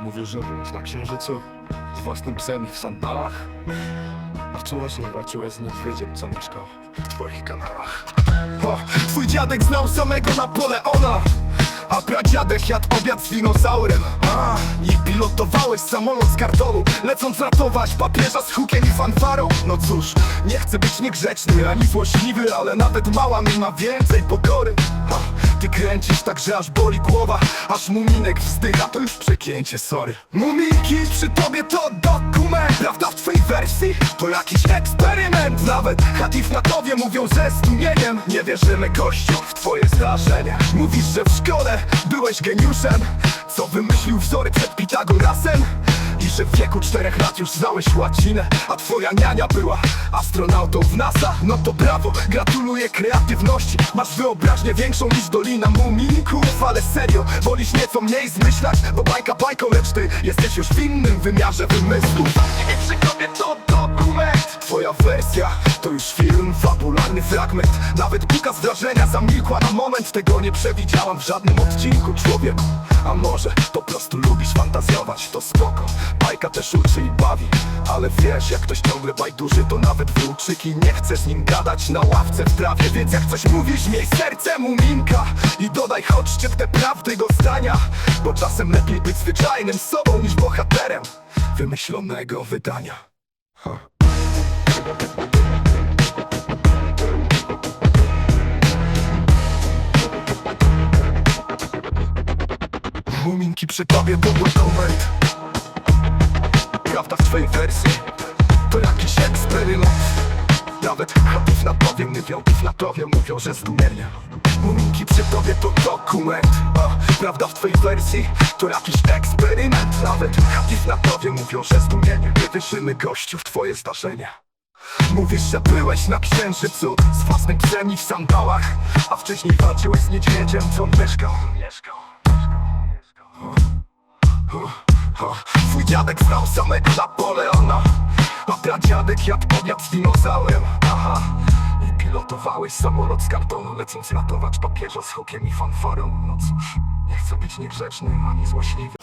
Mówił, że na księżycu z własnym psem w sandałach. A wczułeś nie walczyłeś z niedźwiedziem, co mieszkał w twoich kanałach. Twój dziadek znał samego Napoleona. A pradziadek jadł obiad z dinozaurem. A, i pilotowałeś samolot z kartonu. Lecąc ratować papieża z hukiem i fanfarą. No cóż, nie chcę być niegrzeczny ani złośliwy Ale nawet mała mi ma więcej pokory. Ha, Ty kręcisz tak, że aż boli głowa Aż muminek wzdycha, to już przekięcie, sorry. Muminki przy tobie to dokument Prawda w twojej wersji? To jakiś eksperyment Nawet Hatif na tobie mówią ze zdumieniem Nie wierzymy gościu w twoje zdarzenia Mówisz, że w szkole byłeś geniuszem Co wymyślił wzory przed Pitagorasem i że w wieku czterech lat już znałeś łacinę A twoja niania była astronautą w NASA. No to brawo, gratuluję kreatywności. Masz wyobraźnię większą niż Dolina Muminków. Ale serio, wolisz nieco mniej zmyślać Bo bajka bajką, lecz ty jesteś już w innym wymiarze wymysłów I przy tobie to Twoja wersja to już film, fabularny fragment. Nawet pika z wrażenia zamilkła na moment. Tego nie przewidziałam w żadnym odcinku człowieku. A może po prostu lubisz fantazjować, to spoko. Bajka też uczy i bawi. Ale wiesz, jak ktoś ciągle bajduży To nawet wróczyki nie chce z nim gadać. Na ławce w trawie, więc jak coś mówisz Miej serce muminka I dodaj choć szczytne prawdy do zdania. Bo czasem lepiej być zwyczajnym sobą Niż bohaterem wymyślonego wydania. Ha. Muminki przy tobie to dokument Prawda w twojej wersji To jakiś eksperyment. Nawet Hatif na tobie mówią, Pif na tobie mówią, że zdumienie Muminki przy tobie to dokument. O, Prawda w twojej wersji To jakiś eksperyment. Nawet Hatif na tobie mówią, że zdumienie Nie wierzymy gościu w twoje zdarzenia Mówisz, że byłeś na księżycu Z własnym psem w sandałach A wcześniej walczyłeś z niedźwiedziem, co on mieszkał Twój dziadek znał samego Napoleona. A pradziadek jadł obiad z dinozaurem. Aha. I pilotowałeś samolot z kartonu Lecąc ratować papieża z hukiem i fanfarą. No cóż, nie chcę być niegrzeczny ani złośliwy